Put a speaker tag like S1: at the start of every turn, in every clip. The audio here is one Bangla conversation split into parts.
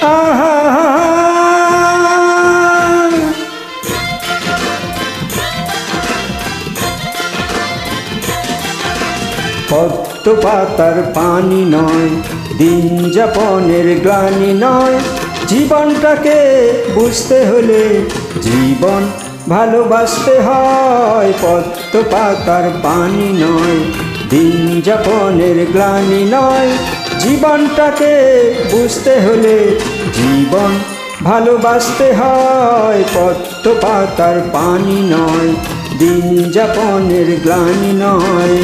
S1: পদ্ম পাতার পানি নয়, দিন যাপনের গ্লানি নয়। জীবনটাকে বুঝতে হলে জীবন ভালোবাসতে হয়। পদ্ম পাতার পানি নয়, দিন যাপনের গ্লানি নয়। জীবনটাকে বুঝতে হলে জীবন ভালোবাসতে হয়। পদ্ম পাতার পানি নয় দিন যাপনের গ্লানি নয়।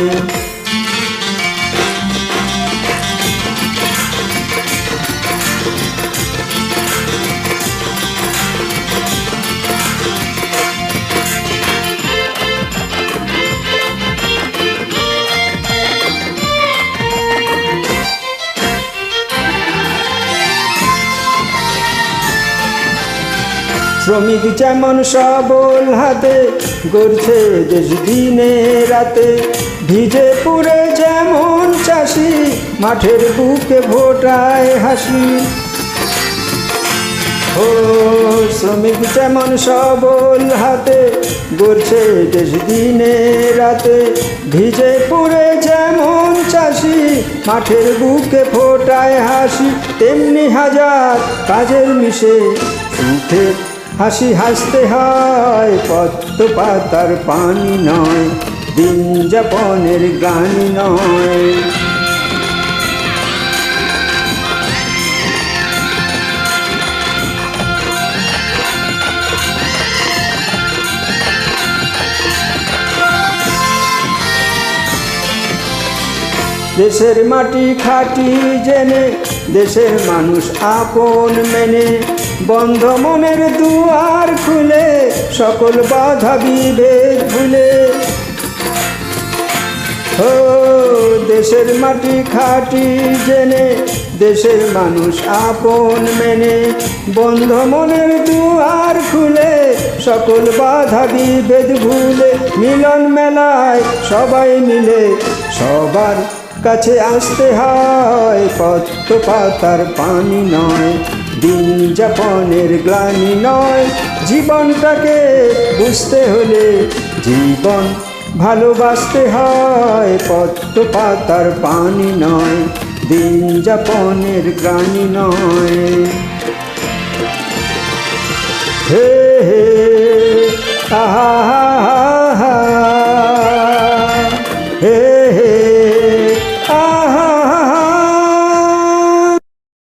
S1: শ্রমিক যেমন সবল হাতে গড়ছে দেশ দিনে রাতে, ভিজে পুরে যেমন চাষি, মাঠের বুকে ভোটায় হাসি। ও শ্রমিক যেমন সবল হাতে গড়ছে দেশ দিনে রাতে, ভিজে পুরে যেমন চাষি, মাঠের বুকে ফোটায় হাসি, তেমনি হাজার কাজের মিশে সুখে হাসি হাসতে হয় পদ্ম পাতার পানি নয় দিন যাপনের গান নয়। দেশের মাটি খাটি জেনে, দেশের মানুষ আপন মেনে। বন্ধ মনের দুয়ার খুলে, সকল বাধা বিভেদ ভুলে। ও, দেশের মাটি খাটি জেনে, দেশের মানুষ আপন মেনে। বন্ধ মনের দুয়ার খুলে, সকল বাধা বিভেদ ভুলে। মিলন মেলায় সবাই মিলে, সবার কাছে আসতে হয় পদ্ম পাতার পানি নয়, দিন যাপনের গ্লানি নয়। জীবনটাকে বুঝতে হলে জীবন ভালোবাসতে হয় পদ্ম পাতার পানি নয়, দিন যাপনের গ্লানি নয়। হে হে আহা